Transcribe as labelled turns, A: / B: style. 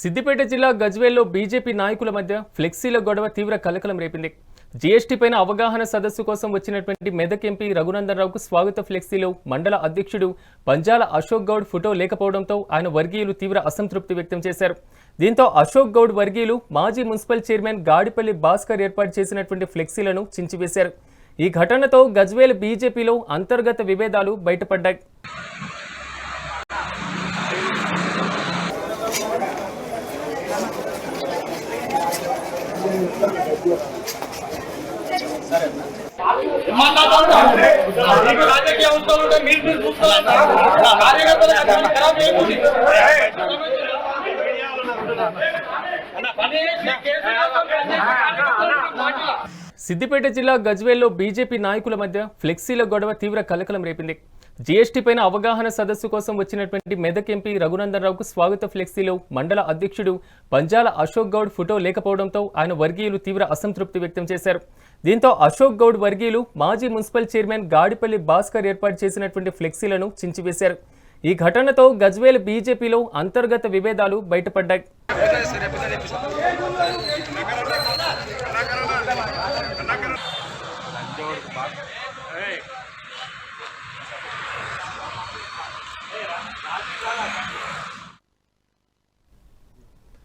A: సిద్దిపేట జిల్లా గజ్వేల్లో బీజేపీ నాయకుల మధ్య ఫ్లెక్సీల గొడవ తీవ్ర కలకలం రేపింది. జీఎస్టీ పైన అవగాహన సదస్సు కోసం వచ్చినటువంటి మెదక్ ఎంపీ రఘునందన్ రావుకు స్వాగత ఫ్లెక్సీలో మండల అధ్యక్షుడు పంజాల అశోక్ గౌడ్ ఫోటో లేకపోవడంతో ఆయన వర్గీయులు తీవ్ర అసంతృప్తి వ్యక్తం చేశారు. దీంతో అశోక్ గౌడ్ వర్గీయులు మాజీ మున్సిపల్ చైర్మన్ గాడిపల్లి భాస్కర్ ఏర్పాటు చేసినటువంటి ఫ్లెక్సీలను చించివేశారు. ఈ ఘటనతో గజ్వేల్ బీజేపీలో అంతర్గత విభేదాలు బయటపడ్డాయి.
B: రాజకీయ అవసరాలు ఉంటే మీరు మీరు కార్యకర్తలు ఖరాబ్ చేయకూడదు
A: సిద్దిపేట జిల్లా గజ్వేల్లో బీజేపీ నాయకుల మధ్య ఫ్లెక్సీల గొడవ తీవ్ర కలకలం రేపింది. జీఎస్టీ పైన అవగాహన సదస్సు కోసం వచ్చినటువంటి మెదక్ ఎంపీ రఘునందన్ రావుకు స్వాగత ఫ్లెక్సీలో మండల అధ్యక్షుడు పంజాల అశోక్ గౌడ్ ఫోటో లేకపోవడంతో ఆయన వర్గీయులు తీవ్ర అసంతృప్తి వ్యక్తం చేశారు దీంతో అశోక్ గౌడ్ వర్గీయులు మాజీ మున్సిపల్ చైర్మన్ గాడిపల్లి భాస్కర్ ఏర్పాటు చేసినటువంటి ఫ్లెక్సీలను చించివేశారు ఈ ఘటనతో గజ్వేల్ బీజేపీలో అంతర్గత విభేదాలు బయటపడ్డాయి